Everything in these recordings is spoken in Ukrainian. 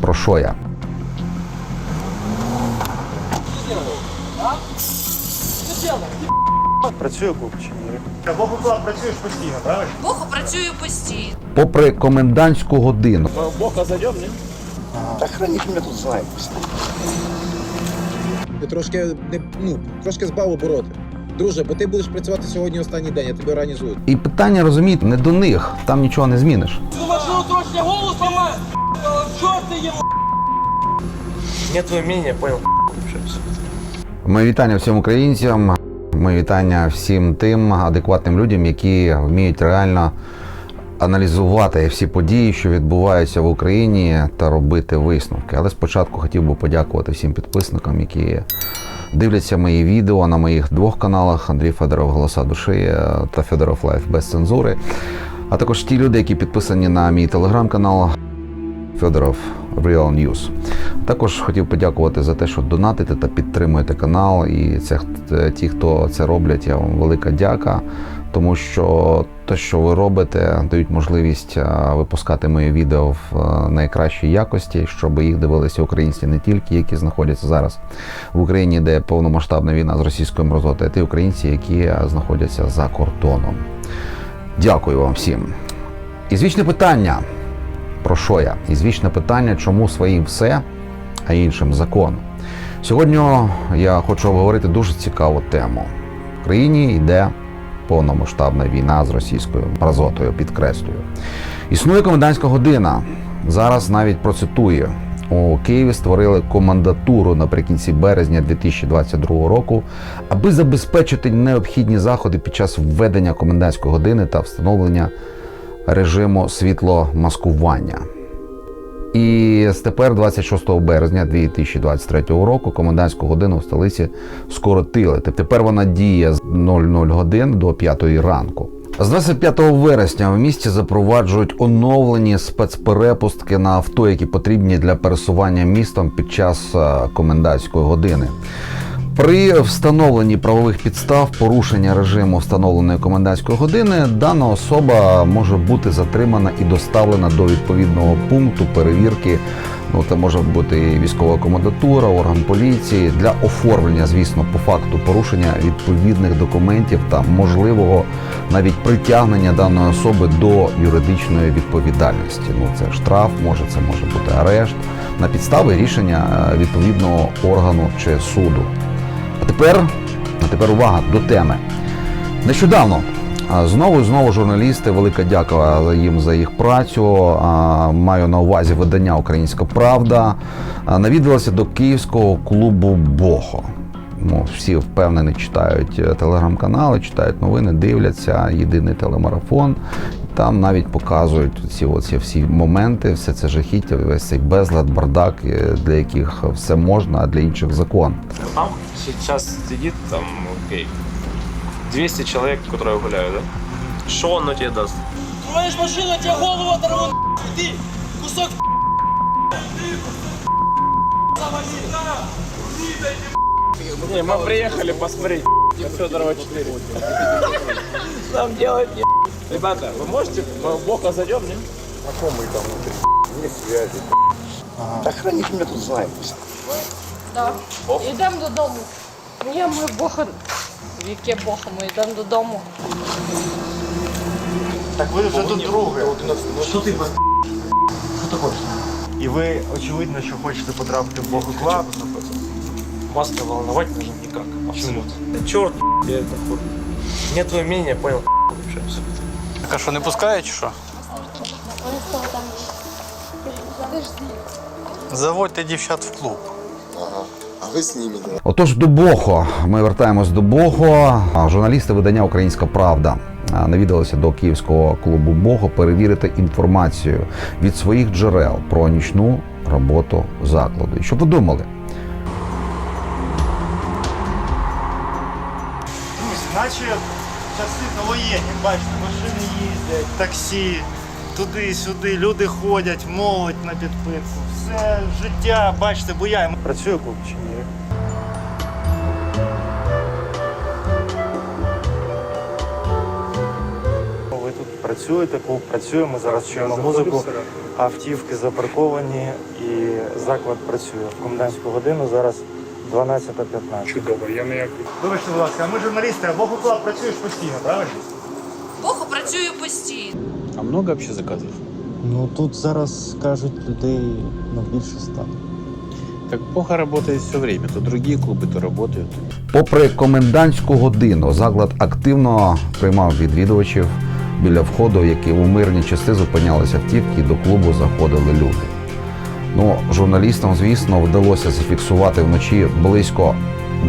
Про що я? Чи ні? Богу працюєш постійно, правильно? Бог працює постійно. Попри комендантську годину, Бока зайдем, ні? Да хранить меня тут. Ти трошки не ну трошки збав обороти. Друже, бо ти будеш працювати сьогодні останній день, я тебе організую. і питання розумієте, не до них, там нічого не зміниш. машину трошки голову сломать! Чорт ти їм! Нет твоего понял. Мої вітання всім українцям. Мої вітання всім тим адекватним людям, які вміють реально аналізувати всі події, що відбуваються в Україні, та робити висновки. Але спочатку хотів би подякувати всім підписникам, які дивляться мої відео на моїх двох каналах: Андрій Федоров Голоса душі та Федоров Лайф без цензури. А також ті люди, які підписані на мій телеграм-канал Федоров Real News. Також хотів подякувати за те, що донатите та підтримуєте канал. І це ті, хто це роблять, я вам велика дяка. Тому що те, що ви робите, дають можливість випускати мої відео в найкращій якості, щоб їх дивилися українці не тільки, які знаходяться зараз в Україні, де повномасштабна війна з російською мразотою, а ті українці, які знаходяться за кордоном. Дякую вам всім. І звічне питання. Про що я? І звічне питання, чому своїм все, а іншим закон. Сьогодні я хочу обговорити дуже цікаву тему. В країні йде повномасштабна війна з російською мразотою, підкреслюю. Існує комендантська година. Зараз навіть процитую. У Києві створили комендатуру наприкінці березня 2022 року, аби забезпечити необхідні заходи під час введення комендантської години та встановлення режиму світломаскування. І тепер, 26 березня 2023 року, комендантську годину в столиці скоротили. Тепер вона діє з 00 годин до 5 ранку. З 25 вересня в місті запроваджують оновлені спецперепустки на авто, які потрібні для пересування містом під час е, комендантської години. При встановленні правових підстав порушення режиму встановленої комендантської години дана особа може бути затримана і доставлена до відповідного пункту перевірки. Ну, це може бути військова комендатура, орган поліції для оформлення, звісно, по факту порушення відповідних документів та можливого навіть притягнення даної особи до юридичної відповідальності. Ну це штраф, може це може бути арешт на підстави рішення е, відповідного органу чи суду. Тепер, а тепер увага до теми. Нещодавно знову і знову журналісти, велика дяка їм за їх працю. Маю на увазі видання Українська Правда. а, до київського клубу Бохо. Ну, всі впевнені читають е, телеграм-канали, читають новини, дивляться єдиний телемарафон. Там навіть показують ці, оці всі моменти, все це жахіття, весь цей безлад, бардак, е, для яких все можна, а для інших закон. Там сейчас сидит там, окей, 200 человек, которые гуляют, да? Что он на тебе даст? Троєш машину, тебе голову оторву, Иди, кусок Не, мы приехали посмотреть на Федорова 4. Нам делать не... Ребята, вы можете в Бока зайдем, не? Да хранить меня тут займусь. Так. Йдемо додому. Ні, ми Бога. Яке Бога, ми йдемо додому. Так ви вже тут друге. Що ти І ви очевидно, що хочете потрапити в Богу Клаб. Маска волновать можно никак. Абсолютно. Черт, я это хуй. Нет твоего мнения, понял. Общаемся. Так а що, не пускають чи що? Заводьте дівчат в клуб. А вы с? Отож, до Бохо. Ми вертаємось до Бохо. Журналісти видання Українська Правда навідалися до київського клубу Бохо перевірити інформацію від своїх джерел про нічну роботу закладу. І що ви думали? Друзі, наче часи довоєнні, бачите, їздять, таксі, туди-сюди, люди ходять, молодь на підпитку. Все життя, бачите, буяє. Працює клуб чи ні? Ви тут працюєте, клуб працює. Ми зараз чуємо музику. Автівки запарковані і заклад працює. В комендантську годину зараз 12.15. Чудово, я не як. Вибачте, будь ласка, а ми журналісти, а Богу клаб працюєш постійно, правильно? Бог працює постійно. А много вообще заказов? Ну тут зараз кажуть людей ну, більше ста. Так Бога работает все время. То другие клубы, то работают. Попри комендантську годину, заклад активно приймав відвідувачів біля входу, які у мирні часи зупинялися автівки, і до клубу заходили люди. Ну, журналістам, звісно, вдалося зафіксувати вночі близько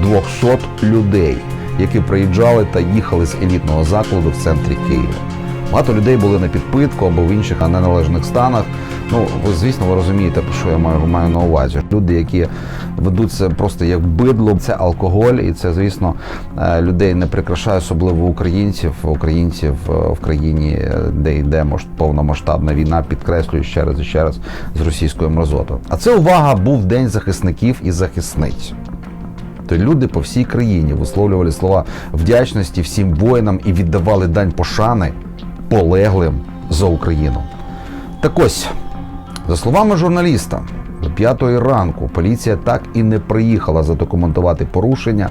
200 людей, які приїжджали та їхали з елітного закладу в центрі Києва. Багато людей були на підпитку або в інших неналежних станах. Ну, ви звісно, ви розумієте, що я маю, маю на увазі. Люди, які ведуться просто як бидло, це алкоголь, і це, звісно, е, людей не прикрашає, особливо українців, українців е, в країні, е, де йде повномасштабна війна, підкреслюю ще раз і ще раз з російською мразотою. А це увага був День захисників і захисниць. То люди по всій країні висловлювали слова вдячності всім воїнам і віддавали дань пошани полеглим за Україну. Так ось, за словами журналіста, до п'ятої ранку поліція так і не приїхала задокументувати порушення,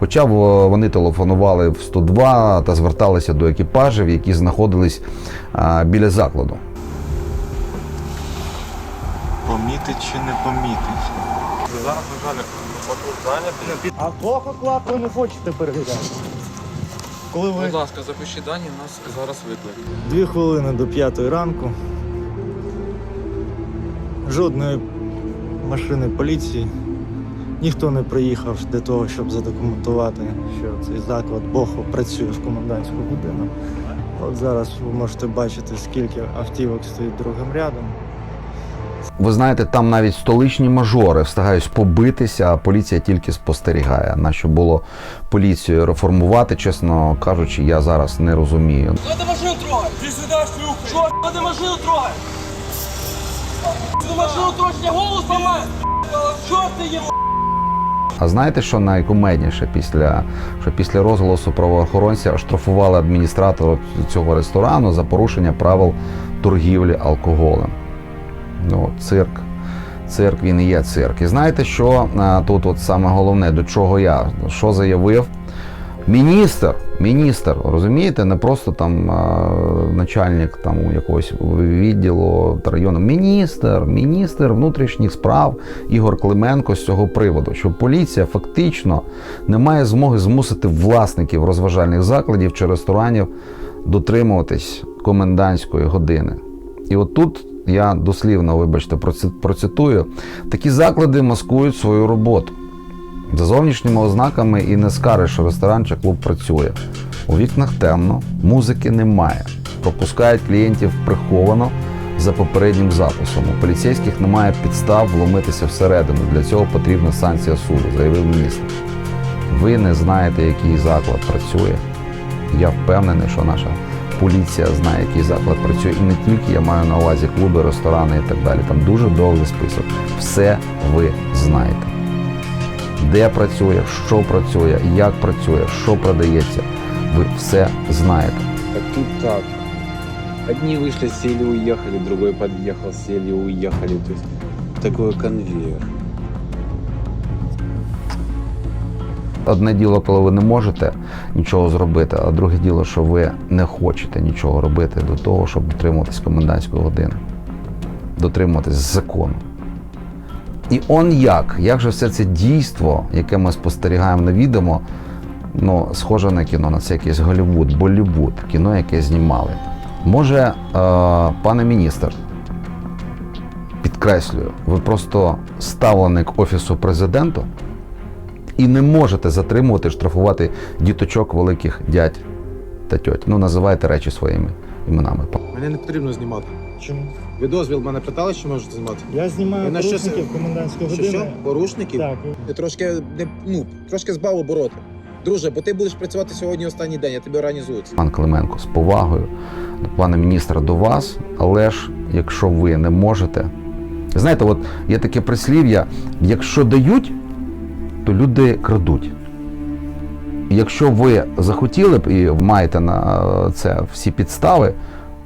хоча вони телефонували в 102 та зверталися до екіпажів, які знаходились а, біля закладу. Помітить чи не помітить? Зараз, на жаль. А Богу клаб ви не хочете переглядати? Коли ви Будь ласка, запишіть дані, у нас зараз виклик. Дві хвилини до п'ятої ранку. Жодної машини поліції. Ніхто не приїхав для того, щоб задокументувати, що цей заклад Бохо працює в комендантську годину. От зараз ви можете бачити, скільки автівок стоїть другим рядом. Ви знаєте, там навіть столичні мажори встигають побитися, а поліція тільки спостерігає. На що було поліцію реформувати, чесно кажучи, я зараз не розумію. Кто ты машину трогай? Иди сюда, шлюха! Что? Кто ты машину трогай? Ты машину трогаешь, тебе голову сломаю! Что ты его? А знаєте, що найкумедніше після що після розголосу правоохоронця оштрафували адміністратора цього ресторану за порушення правил торгівлі алкоголем. Ну, цирк. Цирк він і є цирк. І знаєте, що тут от саме головне, до чого я? Що заявив? Міністр, міністр, розумієте, не просто там начальник там якогось відділу та району. Міністр, міністр внутрішніх справ Ігор Клименко з цього приводу, що поліція фактично не має змоги змусити власників розважальних закладів чи ресторанів дотримуватись комендантської години. І от тут я дослівно, вибачте, процитую: такі заклади маскують свою роботу. За зовнішніми ознаками і не скажеш, що ресторан чи клуб працює. У вікнах темно, музики немає. Пропускають клієнтів приховано за попереднім записом. У поліцейських немає підстав вломитися всередину. Для цього потрібна санкція суду, заявив міністр. Ви не знаєте, який заклад працює. Я впевнений, що наша поліція знає, який заклад працює. І не тільки я маю на увазі клуби, ресторани і так далі. Там дуже довгий список. Все ви знаєте де працює, що працює, як працює, що продається. Ви все знаєте. Так тут так. Одни вышли, сели, уехали, другой подъехал, сели, уехали. То есть такой конвейер. Одне діло, коли ви не можете нічого зробити, а друге діло, що ви не хочете нічого робити до того, щоб дотримуватись комендантської години, дотримуватись закону. І он як? Як же все це дійство, яке ми спостерігаємо на відео, ну, схоже на кіно, на це якийсь Голлівуд, Болівуд, кіно, яке знімали. Може, е, пане міністр, підкреслюю, ви просто ставленик Офісу президента і не можете затримувати, штрафувати діточок великих дядь та тьоть. Ну, називайте речі своїми іменами. Мене не потрібно знімати. Чому? Ви дозвіл мене питали, що можете знімати? Я знімаю на порушників це- комендантської Що, що? Порушників? Так. Ти трошки не ну, трошки збав обороти. Друже, бо ти будеш працювати сьогодні останній день, я тобі організую. Пан Клименко, з повагою, пане міністре, до вас, але ж якщо ви не можете. Знаєте, от є таке прислів'я: якщо дають, то люди крадуть. Якщо ви захотіли б і маєте на це всі підстави,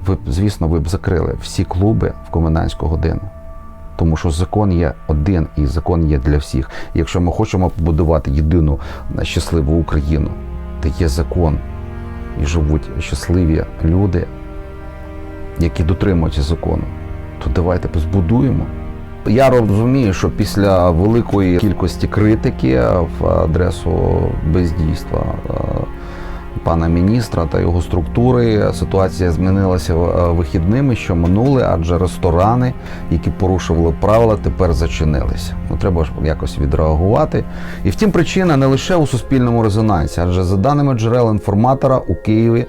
ви б, звісно, ви б закрили всі клуби в комендантську годину. Тому що закон є один і закон є для всіх. Якщо ми хочемо побудувати єдину е, щасливу Україну, де є закон і живуть щасливі люди, які дотримуються закону, то давайте збудуємо. Я розумію, що після великої кількості критики в адресу бездійства е, пана міністра та його структури ситуація змінилася е, вихідними, що минули, адже ресторани, які порушували правила, тепер зачинилися. Ну треба ж якось відреагувати. І втім, причина не лише у суспільному резонансі, адже за даними джерел інформатора у Києві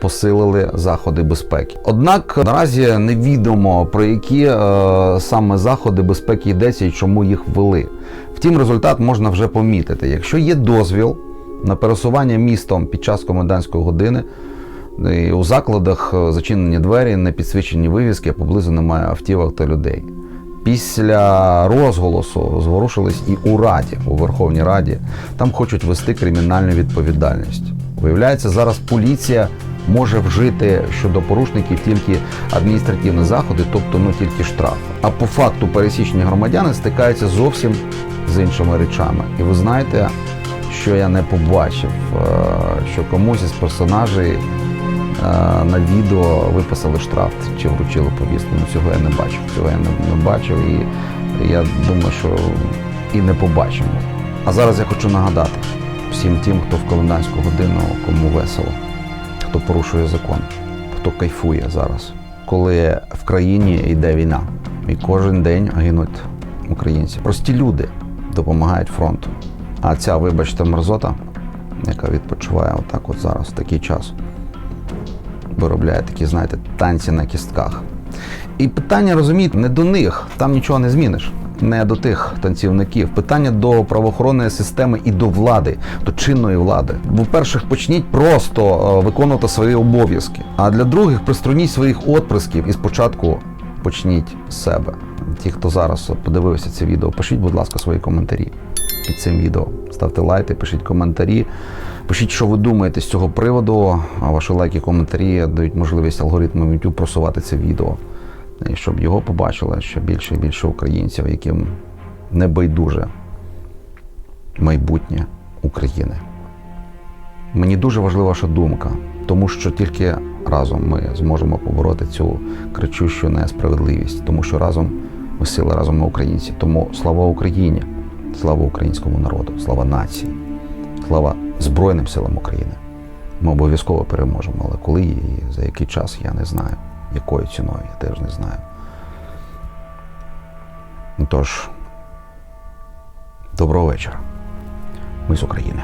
посилили заходи безпеки. Однак наразі невідомо про які е, саме заходи безпеки йдеться і чому їх ввели. Втім, результат можна вже помітити. Якщо є дозвіл на пересування містом під час комендантської години, і у закладах е, зачинені двері, не підсвічені вивіски, поблизу немає автівок та людей. Після розголосу зворушились і у Раді, у Верховній Раді. Там хочуть вести кримінальну відповідальність. Виявляється, зараз поліція може вжити щодо порушників тільки адміністративні заходи, тобто ну тільки штраф. А по факту пересічні громадяни стикаються зовсім з іншими речами. І ви знаєте, що я не побачив, е, що комусь із персонажей е, на відео виписали штраф чи вручили повістку. Ну, цього я не бачив. Цього я не, не бачив і я думаю, що і не побачимо. А зараз я хочу нагадати всім тим, хто в комендантську годину, кому весело, хто порушує закон, хто кайфує зараз, коли в країні йде війна, і кожен день гинуть українці. Прості люди допомагають фронту. А ця, вибачте, мерзота, яка відпочиває отак от зараз, в такий час, виробляє такі, знаєте, танці на кістках. І питання, розумієте, не до них, там нічого не зміниш. Не до тих танцівників. Питання до правоохоронної системи і до влади, до чинної влади. По-перше, почніть просто е, виконувати свої обов'язки. А для других приструніть своїх отприсків і спочатку почніть з себе. Ті, хто зараз подивився це відео, пишіть, будь ласка, свої коментарі під цим відео. Ставте лайки, пишіть коментарі. Пишіть, що ви думаєте з цього приводу. Ваші лайки, коментарі дають можливість алгоритмам YouTube просувати це відео. І щоб його побачили ще більше і більше українців, яким не байдуже майбутнє України. Мені дуже важлива ваша думка, тому що тільки разом ми зможемо побороти цю кричущу несправедливість, тому що разом ми сили, разом ми українці. Тому слава Україні, слава українському народу, слава нації, слава Збройним силам України. Ми обов'язково переможемо, але коли і за який час я не знаю. Якою ціною, я теж не знаю. Ну тож, доброго вечора. Ми з України.